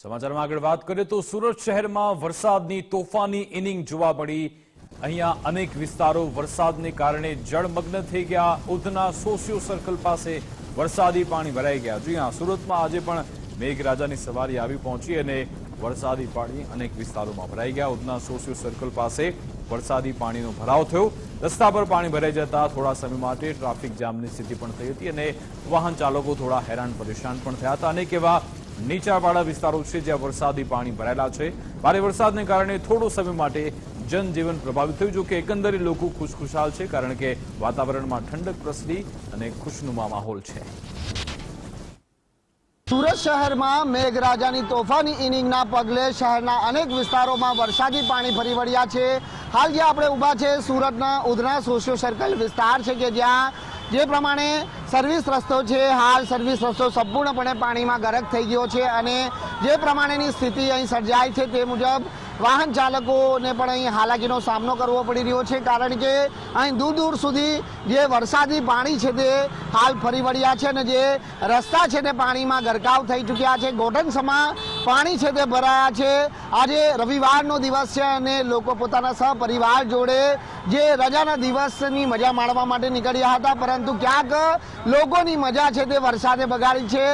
સમાચારમાં આગળ વાત કરીએ તો સુરત શહેરમાં વરસાદની તોફાની ઇનિંગ જોવા મળી. અહીંયા અનેક વિસ્તારો વરસાદને કારણે જળમગ્ન થઈ ગયા. ઉધના સોશિયો સર્કલ પાસે વરસાદી પાણી ભરાઈ ગયા. જી હા, સુરતમાં આજે પણ મેઘરાજાની સવારી આવી પહોંચી અને વરસાદી પાણી અનેક વિસ્તારોમાં ભરાઈ ગયા. ઉધના સોશિયો સર્કલ પાસે વરસાદી પાણીનો ભરાવ થયો. રસ્તા પર પાણી ભરાઈ જતા થોડા સમય માટે ટ્રાફિક જામની સ્થિતિ પણ થઈ હતી અને વાહન ચાલકો થોડા હેરાન પરેશાન પણ થયા હતા. અનેક એવા નીચાણવાળા વિસ્તારો છે જ્યાં વરસાદી પાણી ભરાયેલા છે. ભારે વરસાદને કારણે થોડો સમય માટે જનજીવન પ્રભાવિત થયું જોકે એકંદરે લોકો ખુશખુશાલ છે, કારણ કે વાતાવરણમાં ઠંડક પ્રસરી અને ખુશનુમા માહોલ છે. સુરત શહેરમાં મેઘરાજાની તોફાની ઇનિંગના પગલે શહેરના અનેક વિસ્તારોમાં વરસાદી પાણી ફરી વળ્યા છે. હાલ જે આપણે ઊભા છે, સુરતના ઉધના સોશિયો સર્કલ વિસ્તાર છે કે જ્યાં જે પ્રમાણે સર્વિસ રસ્તો છે, હાલ સર્વિસ રસ્તો સંપૂર્ણપણે પાણીમાં ગરક થઈ ગયો છે અને જે પ્રમાણેની સ્થિતિ અહીં સર્જાય છે તે મુજબ વાહન ચાલકોને પણ અહીં હાલાકીનો સામનો કરવો પડી રહ્યો છે, કારણ કે અહીં દૂર દૂર સુધી જે વરસાદી પાણી છે તે હાલ ફરી વળ્યા છે અને જે રસ્તા છે તે પાણીમાં ગરકાવ થઈ ચૂક્યા છે. ગોઠણસમા પાણી છે તે ભરાયા છે. આજે રવિવારનો દિવસ છે અને લોકો પોતાના સહપરિવાર જોડે જે રજાના દિવસની મજા માણવા માટે નીકળ્યા હતા, પરંતુ ક્યાંક લોકોની મજા છે તે વરસાદે બગાડી છે.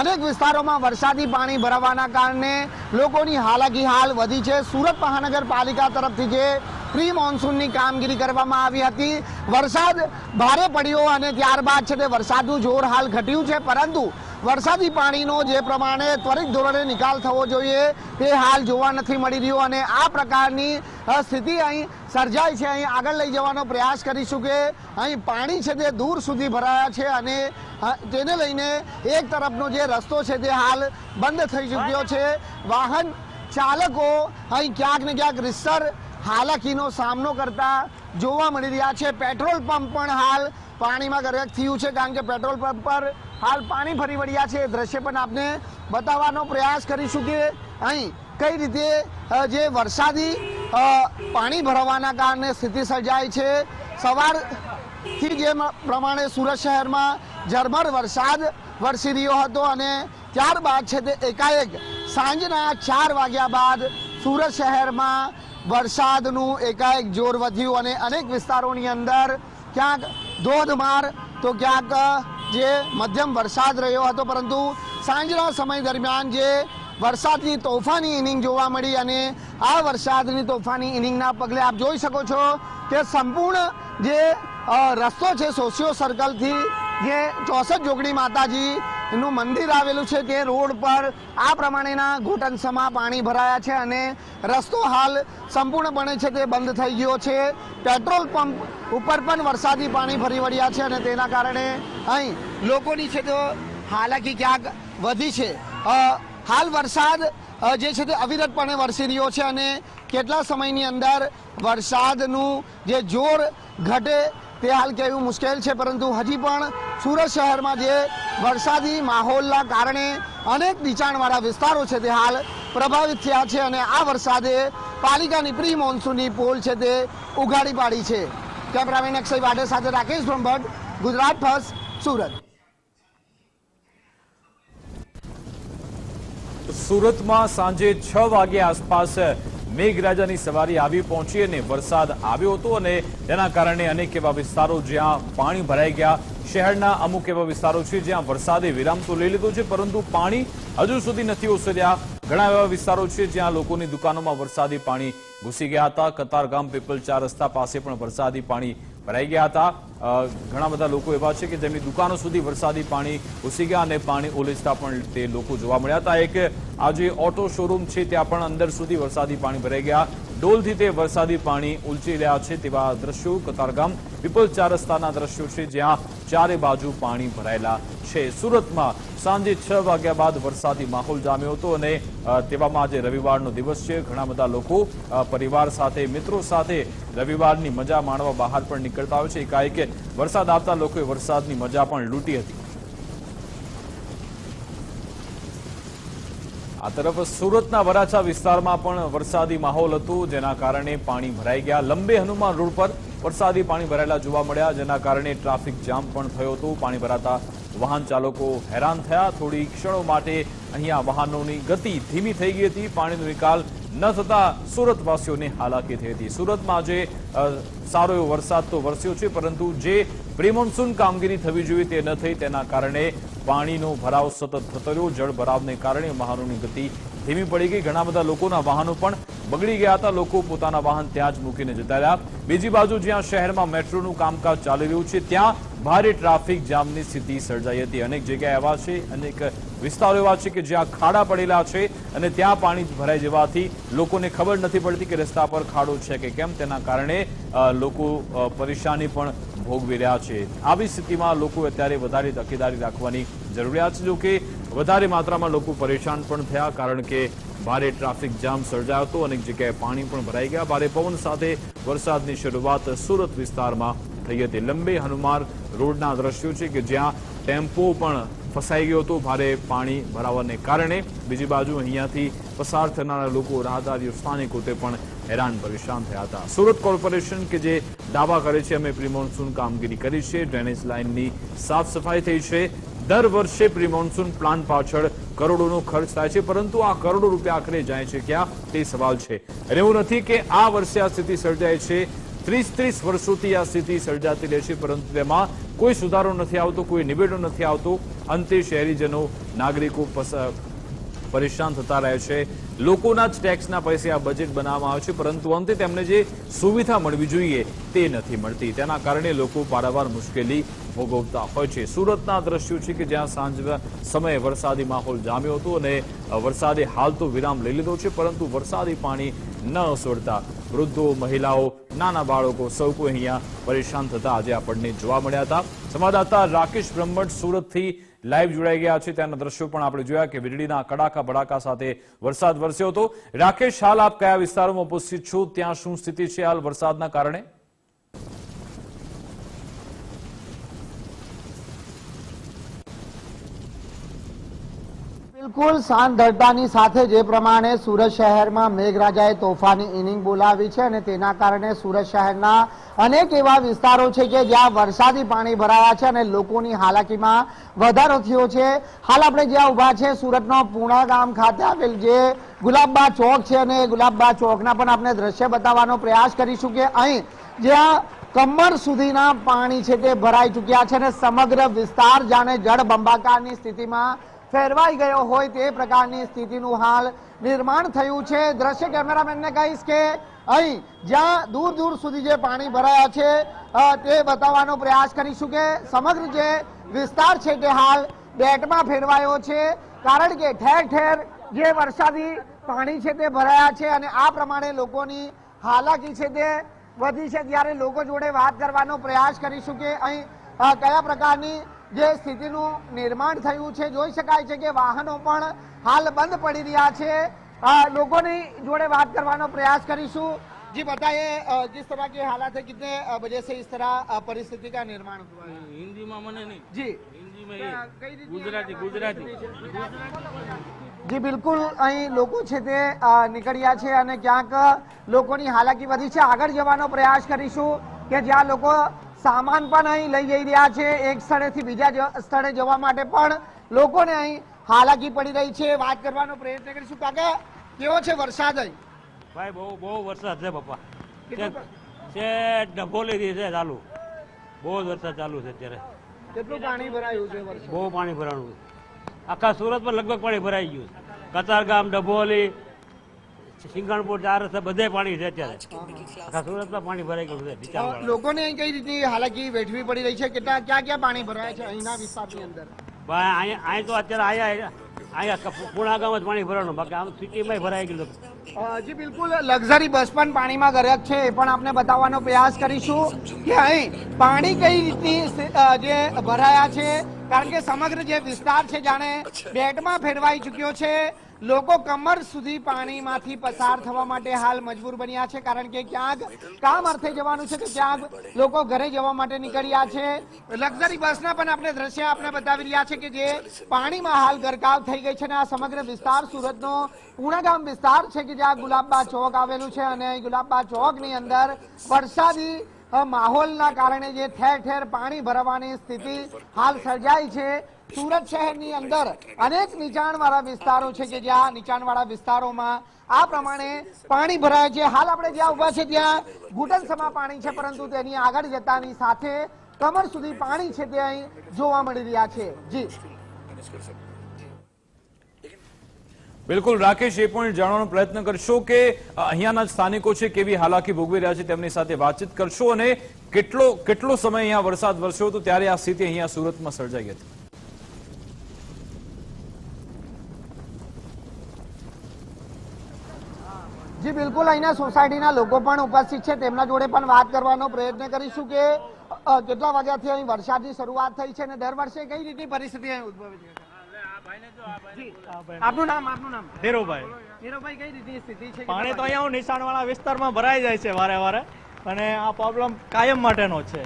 અનેક વિસ્તારોમાં વરસાદી પાણી ભરાવાના કારણે લોકોની હાલાકી હાલ વધી છે. સુરત મહાનગરપાલિકા તરફથી જે પ્રી મોન્સૂનની કામગીરી કરવામાં આવી હતી, વરસાદ ભારે પડ્યો અને ત્યારબાદ છે તે વરસાદનું જોર હાલ ઘટ્યું છે, પરંતુ વરસાદી પાણીનો જે પ્રમાણે ત્વરિત ધોરણે નિકાલ થવો જોઈએ તે હાલ જોવા નથી મળી રહ્યો અને આ પ્રકારની સ્થિતિ અહીં સર્જાય છે. અહીં આગળ લઈ જવાનો પ્રયાસ કરીશું કે અહીં પાણી છે તે દૂર સુધી ભરાયા છે અને તેને લઈને એક તરફનો જે રસ્તો છે તે હાલ બંધ થઈ ચૂક્યો છે. વાહન ચાલકો અહીં ક્યાંક ને ક્યાંક રીસર હાલાકીનો સામનો કરતા જોવા મળી રહ્યા છે. પેટ્રોલ પંપ પણ હાલ પાણીમાં ગરક થયું છે, કારણ કે પેટ્રોલ પંપ પર હાલ પાણી ફરી વળ્યા છે. એ દ્રશ્ય પણ આપને બતાવવાનો પ્રયાસ કરીશું કે અહીં કઈ રીતે જે વરસાદી પાણી ભરાવાના કારણે સ્થિતિ સર્જાય છે. સવારથી જે પ્રમાણે સુરત શહેરમાં ઝરમર વરસાદ વરસી રહ્યો હતો અને ત્યારબાદ છે તે એકાએક સાંજના ચાર વાગ્યા બાદ સુરત શહેરમાં વરસાદનું એકાએક જોર વધ્યું અને અનેક વિસ્તારોની અંદર ક્યાંક ધોધમાર, તો ક્યાંક જે મધ્યમ વરસાદ રહ્યો હતો, પરંતુ સાંજના સમય દરમિયાન જે વરસાદની તોફાની ઇનિંગ જોવા મળી અને આ વરસાદની તોફાની ઇનિંગના પગલે આપ જોઈ શકો છો કે સંપૂર્ણ જે રસ્તો છે, સોશિયો સર્કલથી જે ચોસઠ જોગણી માતાજી નું મંદિર આવેલું છે તે રોડ પર. આ પ્રમાણેના ઘૂંટણસમાં પાણી ભરાયા છે અને રસ્તો હાલ સંપૂર્ણપણે છે તે બંધ થઈ ગયો છે. પેટ્રોલ પંપ ઉપર પણ વરસાદી પાણી ભરી વળ્યા છે અને તેના કારણે અહીં લોકોની છે તો હાલાકી ક્યાંક વધી છે. હાલ વરસાદ જે છે તે અવિરતપણે વરસી રહ્યો છે અને કેટલા સમયની અંદર વરસાદનું જે જોર ઘટે તે હાલ કહેવું મુશ્કેલ છે, પરંતુ હજી પણ સુરત શહેરમાં જે વરસાદી માહોલના કારણે અનેક નીચાણવાળા વિસ્તારો છે, તે હાલ પ્રભાવિત થયા છે અને આ વરસાદે પાલિકાની પ્રી મોન્સૂનની પોલ છે, તે ઉઘાડી પાડી છે. કેમેરામેન અક્ષય વાડે સાથે રાકેશ બ્રહ્મભટ્ટ, ગુજરાત ફર્સ્ટ, સુરત. સુરતમાં સાંજે છ વાગ્યા આસપાસ મેઘરાજાની સવારી આવી પહોંચી અને વરસાદ આવ્યો હતો અને તેના કારણે અનેક એવા વિસ્તારો જ્યાં પાણી ભરાઈ ગયા. શહેરના અમુક એવા વિસ્તારો છે જ્યાં વરસાદે વિરામ તો લઈ લીધો છે, પરંતુ પાણી હજુ સુધી નથી ઓસર્યા. ઘણા એવા વિસ્તારો છે જ્યાં લોકોની દુકાનોમાં વરસાદી પાણી ઘૂસી ગયા હતા. કતારગામ પીપલ ચાર રસ્તા પાસે પણ વરસાદી પાણી ભરાઈ ગયા હતા. ઘણા બધા લોકો એવા છે કે જેમની દુકાનો સુધી વરસાદી પાણી ઘૂસી ગયા અને પાણી ઓલેજતા પણ તે લોકો જોવા મળ્યા હતા. એક આ જે ઓટો શોરૂમ છે, ત્યાં પણ અંદર સુધી વરસાદી પાણી ભરાઈ ગયા. ડોલથી તે વરસાદી પાણી ઉલચી રહ્યા છે તેવા દ્રશ્યો કતારગામ પીપલ ચાર રસ્તાના દ્રશ્યો છે, જ્યાં ચારે બાજુ પાણી ભરાયેલા છે. સુરતમાં સાંજે છ વાગ્યા બાદ વરસાદી માહોલ જામ્યો હતો અને તેવામાં આજે રવિવારનો દિવસ છે. ઘણા બધા લોકો પરિવાર સાથે, મિત્રો સાથે રવિવારની મજા માણવા બહાર પણ નીકળતા હોય છે. એકાએક વરસાદ આવતા લોકોએ વરસાદની મજા પણ લૂંટી હતી. આ તરફ સુરતના વરાછા વિસ્તારમાં પણ વરસાદી માહોલ હતો, જેના કારણે પાણી ભરાઈ ગયા. લંબે હનુમાન રોડ પર વરસાદી પાણી ભરાયેલા જોવા મળ્યા, જેના કારણે ટ્રાફિક જામ પણ થયો હતો. પાણી ભરાતા વાહન ચાલકો હેરાન થયા. થોડી ક્ષણો માટે અહીંયા વાહનોની ગતિ ધીમી થઈ ગઈ હતી. પાણીનો નિકાલ ન થતા સુરતવાસીઓને હાલાકી થઈ હતી. સુરતમાં આજે સારો એવો વરસાદ તો વરસ્યો છે, પરંતુ જે પ્રિમોન્સૂન કામગીરી થવી જોઈએ તે ન થઈ. તેના કારણે પાણીનો ભરાવ સતત થતો રહ્યો. જળ ભરાવને કારણે વાહનોની ગતિ ધીમી પડી ગઈ. ઘણા બધા લોકોના વાહનો પણ બગડી ગયા હતા. લોકો પોતાના વાહન ત્યાં જ મૂકીને જતા રહ્યા. બીજી બાજુ જ્યાં શહેરમાં મેટ્રોનું કામકાજ ચાલી રહ્યું છે, ત્યાં ભારે ટ્રાફિક જામની સ્થિતિ સર્જાઈ હતી. અનેક જગ્યાએ એવા છે, અનેક વિસ્તારો એવા છે કે જ્યાં ખાડા પડેલા છે અને ત્યાં પાણી ભરાઈ જવાથી લોકોને ખબર નથી પડતી કે રસ્તા પર ખાડો છે કે કેમ. તેના કારણે લોકો પરેશાની પણ ભોગવી રહ્યા છે. આવી સ્થિતિમાં લોકો અત્યારે વધારે તકેદારી રાખવાની જરૂરિયાત છે. જોકે વધારે માત્રામાં લોકો પરેશાન પણ થયા, કારણ કે ભારે ટ્રાફિક જામ સર્જાયો હતો. અનેક જગ્યાએ પાણી પણ ભરાઈ ગયા. ભારે પવન સાથે વરસાદની શરૂઆત સુરત વિસ્તારમાં થઈ હતી. લંબે હનુમાન રોડના દ્રશ્યો છે કે જ્યાં ટેમ્પો પણ ફસાઈ ગયો હતો. ભારે પાણી ભરાવાને કારણે બીજી બાજુ અહીંયાથી પસાર થનારા લોકો રાહદારીઓ સ્થાનિકો તે પણ હેરાન પરેશાન થયા હતા. સુરત કોર્પોરેશન કે જે દાવા કરે છે, અમે પ્રિમોન્સૂન કામગીરી કરી છે, ડ્રેનેજ લાઇનની સાફ સફાઈ થઈ છે. દર વર્ષે પ્રિમોન્સૂન પ્લાન પાછળ કરોડોનો ખર્ચ થાય છે, પરંતુ આ કરોડો રૂપિયા આખરે જાય છે ક્યાં? તે સવાલ છે. અને એવું નથી કે આ વર્ષે આ સ્થિતિ સર્જાય છે. ત્રીસ ત્રીસ વર્ષોથી આ સ્થિતિ સર્જાતી રહે છે, પરંતુ તેમાં કોઈ સુધારો નથી આવતો, કોઈ નિવેડો નથી આવતો. અંતે શહેરીજનો, નાગરિકો પરેશાન થતા રહે છે. લોકોના જ ટેક્સના પૈસે આ બજેટ બનાવવામાં આવે છે, પરંતુ અંતે તેમને જે સુવિધા મળવી જોઈએ તે નથી મળતી. તેના કારણે લોકો પારાવાર મુશ્કેલી ભોગવતા હોય છે. સુરતના દ્રશ્યો છે કે જ્યાં સાંજ સમયે વરસાદી માહોલ જામ્યો હતો અને વરસાદે હાલ તો વિરામ લઈ લીધો છે, પરંતુ વરસાદી પાણી ન અસોડતા વૃદ્ધો, મહિલાઓ, નાના બાળકો સૌ કોઈ અહીંયા પરેશાન થતા આજે આપણને જોવા મળ્યા હતા. સંવાદદાતા રાકેશ બ્રહ્મટ સુરતથી લાઈવ જોડાઈ ગયા છે. ત્યાંના દ્રશ્યો પણ આપણે જોયા કે વીજળીના કડાકા બડાકા સાથે વરસાદ વરસ્યો હતો. રાકેશ, હાલ આપ કયા વિસ્તારોમાં ઉપસ્થિત છો? ત્યાં શું સ્થિતિ છે? હાલ વરસાદના કારણે? બિલકુલ સાંજ સાથે જે પ્રમાણે સુરત શહેરમાં મેઘરાજાએ તોફાની ઇનિંગ બોલાવી છે અને તેના કારણે સુરત શહેરના અનેક એવા વિસ્તારો છે કે જ્યાં વરસાદી પાણી ભરાયા છે અને લોકોની હાલાકીમાં વધારો થયો છે. હાલ આપણે જ્યાં ઊભા છે સુરતનો પૂણા ગામ ખાતે આવેલ જે ગુલાબબા ચોક છે અને ગુલાબબા ચોકના પણ આપણે દ્રશ્ય બતાવવાનો પ્રયાસ કરીશું કે અહીં જ્યાં કમર સુધીના પાણી છે તે ભરાઈ ચૂક્યા છે અને સમગ્ર વિસ્તાર જાણે જળ બંબાકારની સ્થિતિમાં ફેરવાઈ ગયો હોય તે પ્રકારની સ્થિતિનું હાલ નિર્માણ થયું છે. દ્રશ્ય કેમેરામેનને કહીશ કે અહીં જ્યાં દૂર દૂર સુધી જે પાણી ભરાયા છે તે બતાવવાનો પ્રયાસ કરીશું કે સમગ્ર જે વિસ્તાર છે તે હાલ બેટમાં ફેરવાયો છે. કારણ કે ઠેર ઠેર જે વરસાદી પાણી છે તે ભરાયા છે અને આ પ્રમાણે લોકોની હાલાકી છે તે વધી છે. ત્યારે લોકો જોડે વાત કરવાનો પ્રયાસ કરીશું કે અહીં કયા પ્રકારની જે સ્થિતિનું નિર્માણ થયું છે જોઈ શકાય છે કે વાહનો પણ હાલ બંધ પડી રહ્યા છે અ, લોકોની જોડે વાત કરવાનો પ્રયાસ કરીશું जी बताइए अ, जिस तरह के हालात है कितने अ, वजह से इस तरह अ, परिस्थिति का निर्माण हुआ है હિન્દીમાં મને નહીં जी હિન્દીમાં કઈ એ રીતની ગુજરાતી આ ગુજરાતી જી બિલકુલ અહીં લોકો છે તે અ, નીકળ્યા છે અને ક્યાંક લોકોની હાલાકી વધી છે આગળ જવાનો પ્રયાસ કરીશું કે જ્યાં લોકો સામાન પણ અહીં લઈ જઈ રહ્યા છે. એક સ્થળેથી બીજા સ્થળે જવા માટે પણ લોકોને અહીં હાલાકી પડી રહી છે. વાત કરવાનો પ્રયત્ન કરીશું. કાકા કેવો છે વરસાદ અહીં? ભાઈ બહુ બહુ વરસાદ છે પપ્પા છે છે ડભોલીથી છે ચાલુ. બહુ જ વરસાદ ચાલુ છે અત્યારે. કેટલું પાણી ભરાયું છે બહુ પાણી ભરાણું છે. આખા સુરતમાં લગભગ પાણી ભરાઈ ગયું છે. કતારગામ ડભોલી સિંગણપુર ચાર રસ્તા બધે પાણી છે અત્યારે આખા સુરતમાં પાણી ભરાઈ ગયું છે. લોકોને અહીં કઈ રીતની હાલાકી વેઠવી પડી રહી છે કેટલા ક્યાં ક્યાં પાણી ભરાય છે અહીંના વિસ્તારની અંદર અહીં તો અત્યારે આયા અહીંયા પૂણા ગામ જ પાણી ભરાણું બાકી આમ સિટીમાં ભરાઈ. જી બિલકુલ લક્ઝરી બસ પણ પાણીમાં ગરક છે એ પણ આપણે બતાવવાનો પ્રયાસ કરીશું કે અહીં પાણી કઈ રીતની જે ભરાયા છે કારણ કે સમગ્ર જે વિસ્તાર છે જાણે બેટમાં ફેરવાઈ ચૂક્યો છે લોકો કમર સુધી પાણીમાંથી પસાર થવા માટે હાલ મજબૂર બન્યા છે, કારણ કે ક્યાંક કામ અર્થે જવાનું છે તો ક્યાંક લોકો ઘરે જવા માટે નીકળ્યા છે. લક્ઝરી બસના પણ આપણે દ્રશ્ય આપણે બતાવી રહ્યા છે કે જે પાણીમાં હાલ ગરકાવ થઈ ગઈ છે અને આ સમગ્ર વિસ્તાર સુરતનો પૂર્ણગામ વિસ્તાર છે કે જ્યાં ગુલાબબા ચોક આવેલું છે અને ગુલાબબા ચોકની અંદર વરસાદી માહોલના કારણે જે ઠેર ઠેર પાણી ભરવાની સ્થિતિ હાલ સર્જાઈ છે. સુરત શહેરની અંદર અનેક નીચાણવાળા વિસ્તારો છે કે જ્યાં નીચાણવાળા વિસ્તારોમાં આ પ્રમાણે પાણી ભરાય છે. હાલ આપણે જ્યાં ઊભા છે ત્યાં ઘૂંટણસમા પાણી છે, પરંતુ તેની આગળ જતાની સાથે કમર સુધી પાણી છે તે અહીં જોવા મળી રહ્યા છે. જી. બિલકુલ, રાકેશ, એ પણ જાણવાનો પ્રયત્ન કરશો કે અહીંયાના સ્થાનિકો છે કેવી હાલાકી ભોગવી રહ્યા છે, તેમની સાથે વાતચીત કરશો અને કેટલો કેટલો સમય અહીંયા વરસાદ વરસ્યો હતો, ત્યારે આ સ્થિતિ અહીંયા સુરતમાં સર્જાઈ હતી. જી બિલકુલ. અહીંના સોસાયટીના લોકો પણ ઉપસ્થિત છે. તેમના જોડે પણ વાત કરવાનો પ્રયત્ન કરીશું કે કેટલા વાગ્યાથી અહીં વરસાદની શરૂઆત થઈ છે અને દર વર્ષે કઈ રીતની પરિસ્થિતિ અહીં ઉદ્ભવે છે? જી. આપનું નામ આપનું નામ? ધીરુભાઈ. નીરવભાઈ કઈ રીતની સ્થિતિ છે? પાણી તો અહીંયા નિશાણ વિસ્તારમાં ભરાઈ જાય છે વારે વારે અને આ પ્રોબ્લેમ કાયમ માટેનો છે.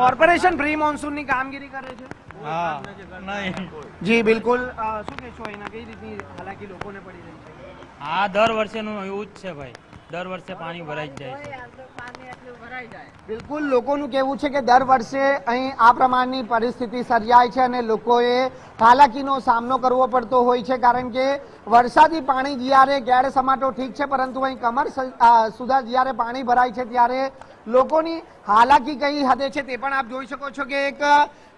કોર્પોરેશન પ્રી મોન્સૂનની કામગીરી કરે છે? હા નહીં. જી બિલકુલ. શું કહેશો એના કઈ રીતની હાલાકી લોકોને પડી રહી છે? હા દર વર્ષેનું એવું જ છે ભાઈ. દર વર્ષે પાણી ભરાઈ જાય છે. બિલકુલ લોકોનું કહેવું છે કે દર વર્ષે અહીં આ પ્રમાણની પરિસ્થિતિ સર્જાય છે અને લોકોએ હાલાકીનો સામનો કરવો પડતો હોય છે કારણ કે વરસાદી પાણી જ્યારે ગેરસમાટો ઠીક છે પરંતુ અહીં કમર સુધા જ્યારે પાણી ભરાય છે ત્યારે લોકોની હાલાકી કઈ હદે છે તે પણ આપ જોઈ શકો છો કે એક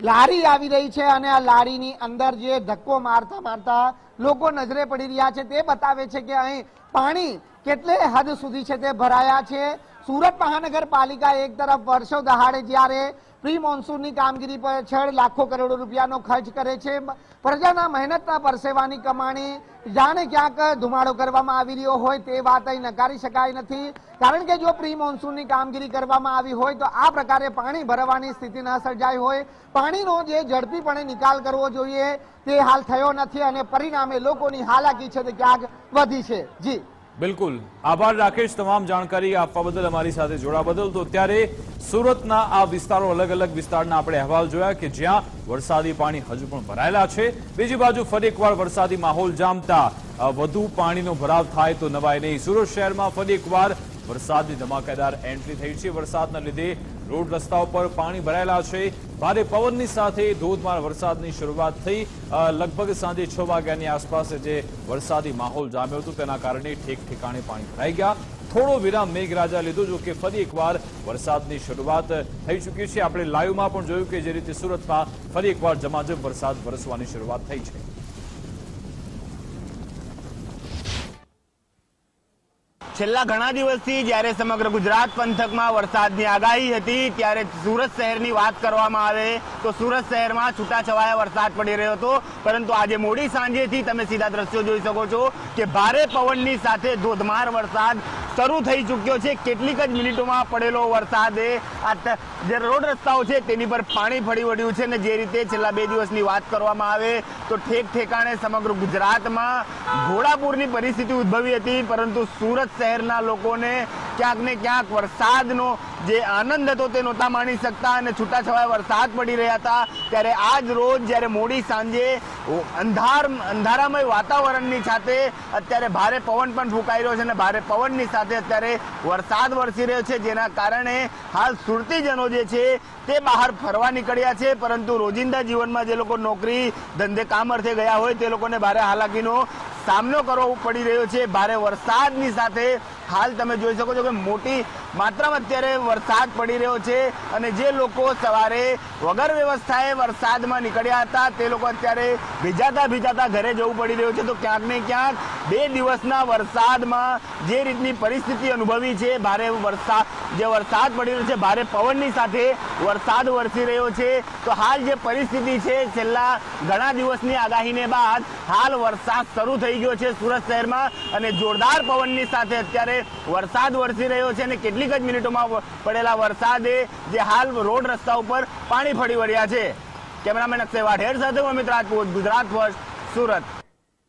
લારી આવી રહી છે અને આ લારીની અંદર જે ધક્કો મારતા મારતા લોકો નજરે પડી રહ્યા છે તે બતાવે છે કે અહીં પાણી કેટલે હદ સુધી છે તે ભરાયા છે? સુરત મહાનગરપાલિકા એક તરફ વર્ષો દહાડે જ્યારે પ્રી મોન્સૂનની કામગીરી પાછળ લાખો કરોડો રૂપિયાનો ખર્ચ કરે છે. પ્રજાના મહેનતના પરસેવાની કમાણી જાણે ક્યાંક ધુમાડો કરવામાં આવી રહ્યો હોય તે વાત અહીં નકારી શકાય નથી. કારણ કે જો પ્રી મોન્સૂનની કામગીરી કરવામાં આવી હોય તો આ પ્રકારે પાણી ભરવાની સ્થિતિ ન સર્જાઈ હોય. પાણીનો જે ઝડપીપણે નિકાલ કરવો જોઈએ તે હાલ થયો નથી અને પરિણામે લોકોની હાલાકી છે તે ક્યાંક વધી છે. જી. બિલકુલ. આભાર રાકેશ, તમામ જાણકારી આપવા બદલ અમારી સાથે જોડા બદલ. તો ત્યારે સુરતના આ વિસ્તારો, અલગ અલગ વિસ્તારના આપણે અહેવાલ જોયા કે જ્યાં વરસાદી પાણી હજુ પણ ભરાયેલા છે. બીજી બાજુ ફરી એકવાર વરસાદી માહોલ જામતા વધુ પાણીનો ભરાવ થાય તો નવાય નહીં. સુરત શહેરમાં ફરી એકવાર વરસાદની ધમાકેદાર એન્ટ્રી થઈ છે. વરસાદના લીધે રોડ રસ્તાઓ પર પાણી ભરાયેલા છે. ભારે પવનની સાથે ધોધમાર વરસાદની શરૂઆત થઈ. લગભગ સાંજે છ વાગ્યાની આસપાસ જે વરસાદી માહોલ જામ્યો હતો, તેના કારણે ઠેક ઠેકાણે પાણી ભરાઈ ગયા. થોડો વિરામ મેઘરાજા લીધો, જો કે ફરી એકવાર વરસાદની શરૂઆત થઈ ચૂકી છે. આપણે લાઈવમાં પણ જોયું કે જે રીતે સુરતમાં ફરી એકવાર જમાજમ વરસાદ વરસવાની શરૂઆત થઈ છે. છેલ્લા ઘણા દિવસથી જ્યારે સમગ્ર ગુજરાત પંથકમાં વરસાદની આગાહી હતી, ત્યારે સુરત શહેરની વાત કરવામાં આવે તો સુરત શહેરમાં છૂટાછવાયા વરસાદ પડી રહ્યો હતો. પરંતુ આજે મોડી સાંજેથી તમે સીધા દ્રશ્યો જોઈ શકો છો કે ભારે પવનની સાથે ધોધમાર વરસાદ શરૂ થઈ ચૂક્યો છે. કેટલીક જ મિનિટોમાં પડેલો વરસાદે. આ જે રોડ રસ્તાઓ છે, તેની પર પાણી ફરી વળ્યું છે અને જે રીતે છેલ્લા બે દિવસની વાત કરવામાં આવે, તો ઠેક ઠેકાણે સમગ્ર ગુજરાતમાં ઘોડાપુરની પરિસ્થિતિ ઉદ્ભવી હતી, પરંતુ સુરત શહેરના લોકોને ક્યાંક ને ક્યાંક વરસાદનો જે આનંદ હતો તે નહોતા માણી શકતા અને છૂટાછવાયા વરસાદ પડી રહ્યા હતા. ત્યારે આજ રોજ જ્યારે મોડી સાંજે અંધાર અંધારામય વાતાવરણની સાથે અત્યારે ભારે પવન પણ ફૂંકાઈ રહ્યો છે અને ભારે પવનની સાથે અત્યારે વરસાદ વરસી રહ્યો છે, જેના કારણે હાલ સુરતીજનો જે છે તે બહાર ફરવા નીકળ્યા છે. પરંતુ રોજિંદા જીવનમાં જે લોકો નોકરી ધંધે કામ અર્થે ગયા હોય તે લોકોને ભારે હાલાકીનો સામનો કરવો પડી રહ્યો છે. ભારે વરસાદની સાથે હાલ તમે જોઈ શકો છો કે મોટી માત્રામાં અત્યારે વરસાદ પડી રહ્યો છે અને જે લોકો સવારે વગર વ્યવસ્થાએ વરસાદમાં નીકળ્યા હતા, તે લોકો અત્યારે ભીજાતા ભીજાતા ઘરે જવું પડી રહ્યું છે. તો ક્યાંક ને ક્યાંક બે દિવસના વરસાદમાં જે રીતની પરિસ્થિતિ અનુભવી છે, ભારે વરસાદ જે વરસાદ પડી રહ્યો છે, ભારે પવનની સાથે વરસાદ વરસી રહ્યો છે. તો હાલ જે પરિસ્થિતિ છે, છેલ્લા ઘણા દિવસની આગાહીને બાદ હાલ વરસાદ શરૂ થઈ ગયો છે સુરત શહેરમાં અને જોરદાર પવનની સાથે અત્યારે વરસાદ વરસી રહ્યો છે અને કેટલીક જ મિનિટોમાં પડેલા વરસાદે જે હાલ રોડ રસ્તા ઉપર પાણી ફરી વળ્યા છે. કેમેરામેન અક્ષય વાઢેર સાથે હું અમિત રાજપૂત, ગુજરાત ફર્સ્ટ સુરત.